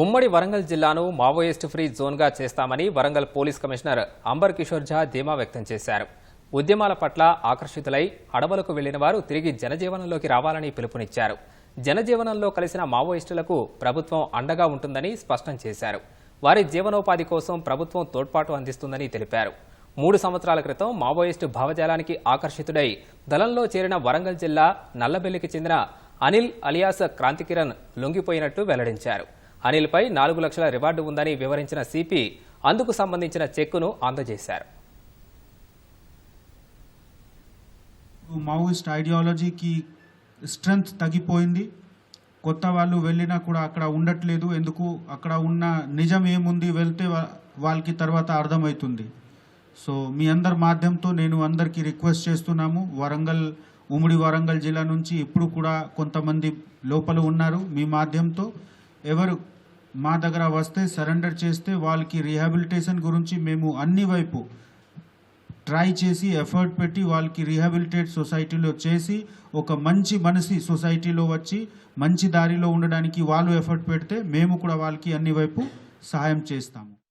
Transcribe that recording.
ఉమ్మడి వరంగల్ జిల్లాను Maoist free జోన్గా చేస్తామని వరంగల్ పోలీస్ కమిషనర్ అంబర్ కిషోర్ ఝా ధీమా వ్యక్తం చేశారు. ఉద్యమాల పట్ల ఆకర్షితులై అడవులకు వెళ్ళిన వారు తిరిగి జనజీవనంలోకి రావాలని పిలుపునిచ్చారు. జనజీవనంలో కలిసిన మావోయిస్టులకు ప్రభుత్వం అండగా ఉంటుందని స్పష్టం చేశారు. వారి జీవనోపాధి కోసం ప్రభుత్వం తోడ్పాటు అందిస్తుందని తెలిపారు. మూడు సంవత్సరాల క్రితం మావోయిస్టు భావజాలానికి ఆకర్షితుడై దళంలో చేరిన వరంగల్ జిల్లా నల్లబెల్లికి చెందిన అనిల్ అలియాస్ క్రాంతికిరణ్ లొంగిపోయినట్టు వెల్లడించారు. అనిల్పై నాలుగు లక్షల రివార్డు ఉందని వివరించిన సిపి అందుకు సంబంధించిన చెక్కును అందజేశారు. మావోయిస్ట్ ఐడియాలజీకి స్ట్రెంగ్త్ తగ్గిపోయింది. కొత్త వాళ్ళు వెళ్ళినా కూడా అక్కడ ఉండట్లేదు. ఎందుకు? అక్కడ ఉన్న నిజం ఏముంది? వెళ్తే వాళ్ళకి తర్వాత అర్థమవుతుంది. సో మీ అందరి మాధ్యమంతో నేను అందరికీ రిక్వెస్ట్ చేస్తున్నాము. వరంగల్ ఉమ్మడి వరంగల్ జిల్లా నుంచి ఇప్పుడు కూడా కొంతమంది లోపల ఉన్నారు మీ మాధ్యమంతో. ఎవరు మా దగ్గర వస్తే సరెండర్ చేస్తే వాళ్ళకి రీహాబిలిటేషన్ గురించి మేము అన్ని వైపు ట్రై చేసి ఎఫర్ట్ పెట్టి వాళ్ళకి రీహాబిలిటేట్ సొసైటీలో చేసి ఒక మంచి మనిషి సొసైటీలో వచ్చి మంచి దారిలో ఉండడానికి వాళ్ళు ఎఫర్ట్ పెడితే మేము కూడా వాళ్ళకి అన్ని వైపు సహాయం చేస్తాము.